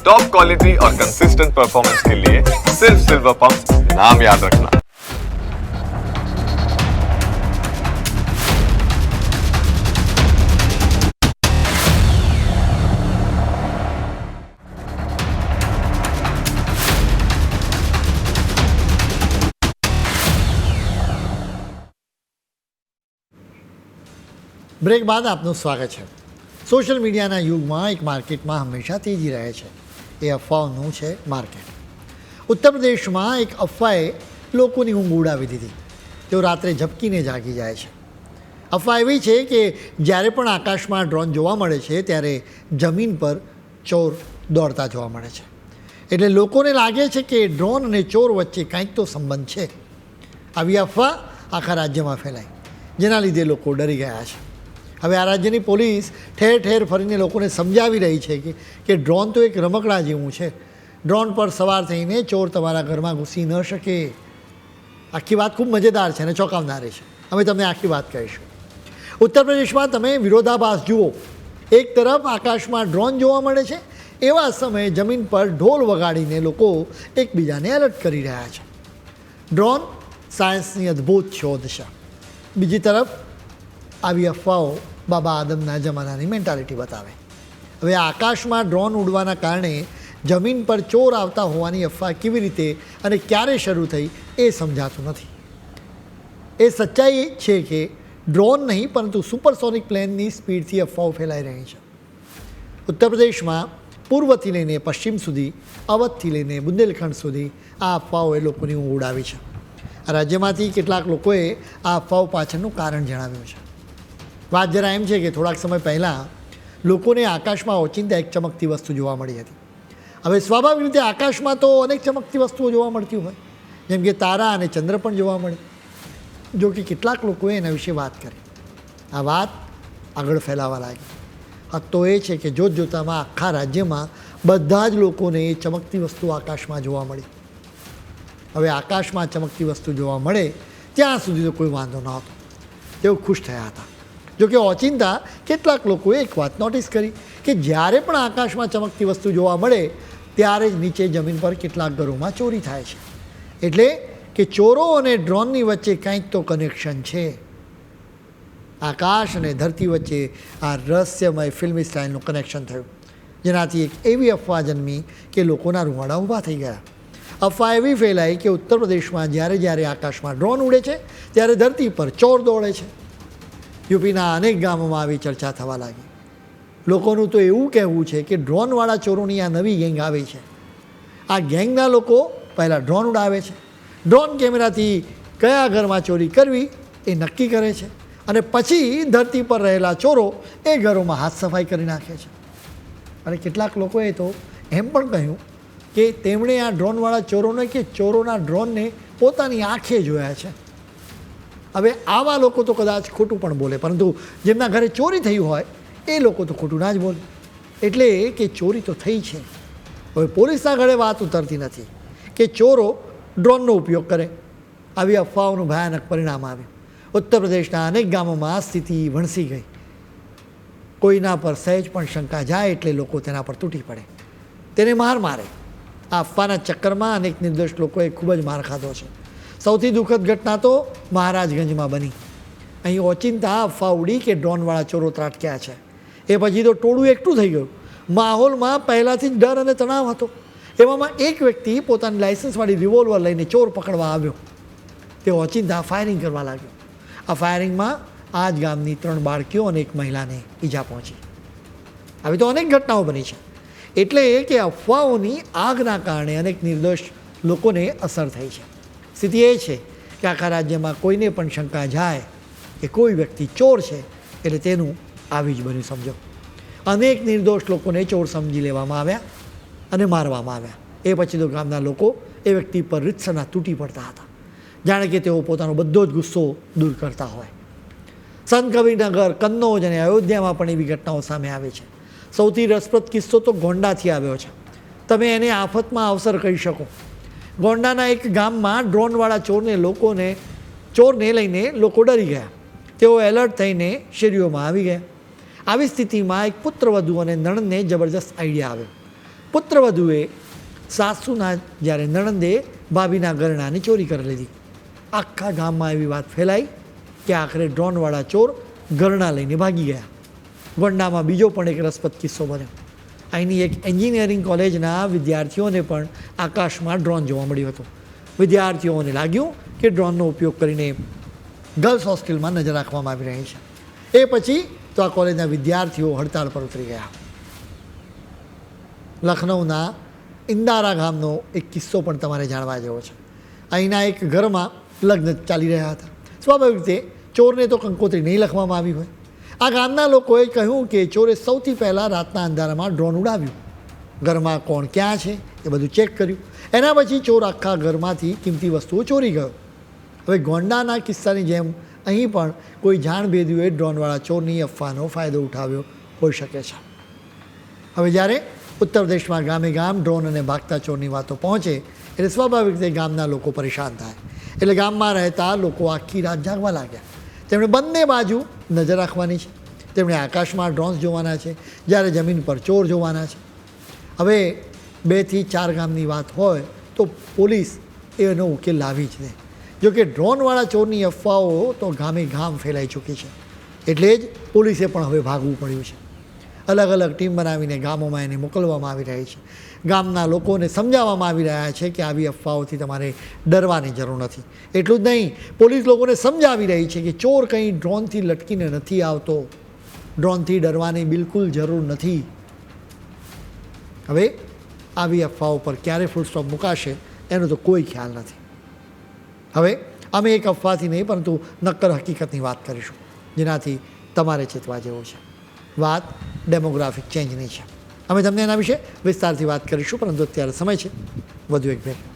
Top quality और consistent performance के लिए सिर्फ सिल्वर पंप नाम याद रखना બ્રેક બાદ આપનું સ્વાગત છે સોશિયલ મીડિયાના યુગમાં એક માર્કેટમાં હંમેશા તેજી રહે છે એ અફવાઓનું છે માર્કેટ. ઉત્તર પ્રદેશમાં એક અફવાએ લોકોની ઊંઘ ઉડાવી દીધી. તેઓ રાત્રે ઝબકીને જાગી જાય છે. અફવા એવી છે કે જ્યારે પણ આકાશમાં ડ્રોન જોવા મળે છે, ત્યારે જમીન પર ચોર દોડતા જોવા મળે છે. એટલે લોકોને લાગે છે કે ડ્રોન અને ચોર વચ્ચે કાંઈક તો સંબંધ છે. આવી અફવા આખા રાજ્યમાં ફેલાઈ, જેના લીધે લોકો ડરી ગયા છે. હવે આ રાજ્યની પોલીસ ઠેર ઠેર ફરીને લોકોને સમજાવી રહી છે કે કે ડ્રોન તો એક રમકડા જેવું છે. ડ્રોન પર સવાર થઈને ચોર તમારા ઘરમાં ઘૂસી ન શકે. આખી વાત ખૂબ મજેદાર છે અને ચોંકાવનારી છે. અમે તમને આખી વાત કહીશું. ઉત્તર પ્રદેશમાં તમે વિરોધાભાસ જુઓ. એક તરફ આકાશમાં ડ્રોન જોવા મળે છે. એવા સમયે જમીન પર ઢોલ વગાડીને લોકો એકબીજાને એલર્ટ કરી રહ્યા છે. ડ્રોન સાયન્સની અદ્ભુત શોધ છે. બીજી તરફ આવી અફવાઓ બાબા આદમના જમાનાની મેન્ટાલિટી બતાવે. હવે આકાશમાં ડ્રોન ઉડવાના કારણે જમીન પર ચોર આવતા હોવાની અફવા કેવી રીતે અને ક્યારે શરૂ થઈ એ સમજાતું નથી. એ સચ્ચાઈ છે કે ડ્રોન નહીં, પરંતુ સુપરસોનિક પ્લેનની સ્પીડથી અફવાઓ ફેલાઈ રહી છે. ઉત્તર પ્રદેશમાં પૂર્વથી લઈને પશ્ચિમ સુધી, અવધથી લઈને બુંદેલખંડ સુધી આ અફવાઓએ લોકોની ઊંઘ ઉડાવી છે રાજ્યમાંથી કેટલાક લોકોએ આ અફવાઓ પાછળનું કારણ જણાવ્યું છે. વાત જરા એમ છે કે થોડાક સમય પહેલાં લોકોને આકાશમાં ઓચિંતા એક ચમકતી વસ્તુ જોવા મળી હતી. હવે સ્વાભાવિક રીતે આકાશમાં તો અનેક ચમકતી વસ્તુઓ જોવા મળતી હોય. જેમ કે તારા અને ચંદ્ર પણ જોવા મળે. જો કે કેટલાક લોકોએ એના વિશે વાત કરી. આ વાત આગળ ફેલાવા લાગી. આ તો એ છે કે જોત જોતામાં આખા રાજ્યમાં બધા જ લોકોને એ ચમકતી વસ્તુ આકાશમાં જોવા મળી. હવે આકાશમાં ચમકતી વસ્તુ જોવા મળે, ત્યાં સુધી તો કોઈ વાંધો નહોતો. તેઓ ખુશ થયા હતા. જોકે ઓચિંતા કેટલાક લોકોએ એક વાત નોટિસ કરી કે જ્યારે પણ આકાશમાં ચમકતી વસ્તુ જોવા મળે, ત્યારે જ નીચે જમીન પર કેટલાક ઘરોમાં ચોરી થાય છે. એટલે કે ચોરો અને ડ્રોનની વચ્ચે કંઈક તો કનેક્શન છે. આકાશ અને ધરતી વચ્ચે આ રહસ્યમય ફિલ્મી સ્ટાઇલનું કનેક્શન થયું. જેનાથી એક એવી અફવા જન્મી કે લોકોના રૂવાડા ઊભા થઈ ગયા. અફવા એવી ફેલાઈ કે ઉત્તર પ્રદેશમાં જ્યારે જ્યારે આકાશમાં ડ્રોન ઉડે છે, ત્યારે ધરતી પર ચોર દોડે છે. યુપીના અનેક ગામોમાં આવી ચર્ચા થવા લાગી. લોકોનું તો એવું કહેવું છે કે ડ્રોનવાળા ચોરોની આ નવી ગેંગ આવી છે. આ ગેંગના લોકો પહેલાં ડ્રોન ઉડાવે છે. ડ્રોન કેમેરાથી કયા ઘરમાં ચોરી કરવી એ નક્કી કરે છે અને પછી ધરતી પર રહેલા ચોરો એ ઘરોમાં હાથ સફાઈ કરી નાખે છે. અને કેટલાક લોકોએ તો એમ પણ કહ્યું કે તેમણે આ ડ્રોનવાળા ચોરોને કે ચોરોના ડ્રોનને પોતાની આંખે જોયા છે. હવે આવા લોકો તો કદાચ ખોટું પણ બોલે, પરંતુ જેમના ઘરે ચોરી થઈ હોય, એ લોકો તો ખોટું ના જ બોલે. એટલે કે ચોરી તો થઈ છે. હવે પોલીસના ઘરે વાત ઉતરતી નથી કે ચોરો ડ્રોનનો ઉપયોગ કરે. આવી અફવાઓનું ભયાનક પરિણામ આવ્યું ઉત્તર પ્રદેશના અનેક ગામોમાં આ સ્થિતિ વણસી ગઈ. કોઈના પર સહેજ પણ શંકા જાય એટલે લોકો તેના પર તૂટી પડે. તેને માર મારે. આ અફવાના ચક્કરમાં અનેક નિર્દોષ લોકોએ ખૂબ જ માર ખાધો છે. સૌથી દુઃખદ ઘટના તો મહારાજગંજમાં બની. અહીં ઓચિંતા અફવા ઉડી કે ડ્રોનવાળા ચોરો ત્રાટક્યા છે. એ પછી તો ટોળું એકઠું થઈ ગયું. માહોલમાં પહેલાંથી જ ડર અને તણાવ હતો. એવામાં એક વ્યક્તિ પોતાની લાઇસન્સવાળી રિવોલ્વર લઈને ચોર પકડવા આવ્યો. તે ઓચિંતા ફાયરિંગ કરવા લાગ્યો. આ ફાયરિંગમાં આ જ ગામની ત્રણ બાળકીઓ અને એક મહિલાને ઈજા પહોંચી. આવી તો અનેક ઘટનાઓ બની છે. એટલે કે અફવાઓની આગના કારણે અનેક નિર્દોષ લોકોને અસર થઈ છે. સ્થિતિ એ છે કે આખા રાજ્યમાં કોઈને પણ શંકા જાય કે કોઈ વ્યક્તિ ચોર છે, એટલે તેનું આવી જ બન્યું સમજો. અનેક નિર્દોષ લોકોને ચોર સમજી લેવામાં આવ્યા અને મારવામાં આવ્યા. એ પછી તો ગામના લોકો એ વ્યક્તિ પર રીતસરના તૂટી પડતા હતા. જાણે કે તેઓ પોતાનો બધો જ ગુસ્સો દૂર કરતા હોય. સંત કવિનગર કન્નૌજ અને અયોધ્યામાં પણ એવી ઘટનાઓ સામે આવે છે. સૌથી રસપ્રદ કિસ્સો તો ગોંડાથી આવ્યો છે. તમે એને આફતમાં અવસર કહી શકો. ગોંડાના એક ગામમાં ડ્રોનવાળા ચોરને લોકોને, ચોરને લઈને લોકો ડરી ગયા. તેઓ એલર્ટ થઈને શેરીઓમાં આવી ગયા. આવી સ્થિતિમાં એક પુત્રવધુ અને નણંદને જબરજસ્ત આઈડિયા આવ્યો. પુત્રવધુએ સાસુના, જ્યારે નણંદે ભાભીના ગરણાની ચોરી કરી લીધી. આખા ગામમાં એવી વાત ફેલાઈ કે આખરે ડ્રોનવાળા ચોર ગરણા લઈને ભાગી ગયા. ગોંડામાં બીજો પણ એક રસપ્રદ કિસ્સો બન્યો. અહીંની એક એન્જિનિયરિંગ કોલેજના વિદ્યાર્થીઓને પણ આકાશમાં ડ્રોન જોવા મળ્યું હતું. વિદ્યાર્થીઓને લાગ્યું કે ડ્રોનનો ઉપયોગ કરીને ગર્લ્સ હોસ્ટેલમાં નજર રાખવામાં આવી રહી છે. એ પછી તો આ કોલેજના વિદ્યાર્થીઓ હડતાળ પર ઉતરી ગયા. લખનૌના ઇન્દારા ગામનો એક કિસ્સો પણ તમારે જાણવા જેવો છે. અહીંના એક ઘરમાં લગ્ન ચાલી રહ્યા હતા. સ્વાભાવિક રીતે ચોરને તો કંકોત્રી નહીં લખવામાં આવી હોય. આ ગામના લોકોએ કહ્યું કે ચોરે સૌથી પહેલાં રાતના અંધારામાં ડ્રોન ઉડાવ્યું. ઘરમાં કોણ ક્યાં છે? એ બધું ચેક કર્યું. એના પછી ચોર આખા ઘરમાંથી કિંમતી વસ્તુઓ ચોરી ગયો. હવે ગોંડાના કિસ્સાની જેમ અહીં પણ કોઈ જાણ ભેદ્યુએ ડ્રોનવાળા ચોરની અફવાનો ફાયદો ઉઠાવ્યો હોઈ શકે છે. હવે જ્યારે ઉત્તર પ્રદેશમાં ગામે ગામ ડ્રોન અને ભાગતા ચોરની વાતો પહોંચે, એટલે સ્વાભાવિક રીતે ગામના લોકો પરેશાન થાય. એટલે ગામમાં રહેતા લોકો આખી રાત જાગવા લાગ્યા. તેમણે બંને બાજુ નજર રાખવાની છે. તેમણે આકાશમાં ડ્રોન્સ જોવાના છે. જ્યારે જમીન પર ચોર જોવાના છે. હવે બેથી ચાર ગામની વાત હોય તો પોલીસ એનો ઉકેલ લાવી જ દે. જોકે ડ્રોનવાળા ચોરની અફવાઓ તો ગામે ગામ ફેલાઈ ચૂકી છે. એટલે જ પોલીસે પણ હવે ભાગવું પડ્યું છે. અલગ અલગ ટીમ બનાવીને ગામોમાં એને મોકલવામાં આવી રહી છે. ગામના લોકોને સમજાવવામાં આવી રહ્યા છે કે આવી અફવાઓથી તમારે ડરવાની જરૂર નથી. એટલું જ નહીં, પોલીસ લોકોને સમજાવી રહી છે કે ચોર કંઈ ડ્રોનથી લટકીને નથી આવતો. ડ્રોનથી ડરવાની બિલકુલ જરૂર નથી. હવે આવી અફવાઓ પર ક્યારે ફૂલ સ્ટોપ મુકાશે, એનો તો કોઈ ખ્યાલ નથી. હવે અમે એક અફવાથી નહીં, પરંતુ નક્કર હકીકતની વાત કરીશું, જેનાથી તમારે ચેતવા જેવો છે. વાત ડેમોગ્રાફિક ચેન્જની છે. અમે તમને એના વિશે વિસ્તારથી વાત કરીશું, પરંતુ અત્યારે સમય છે. વધુ એક ભેટ.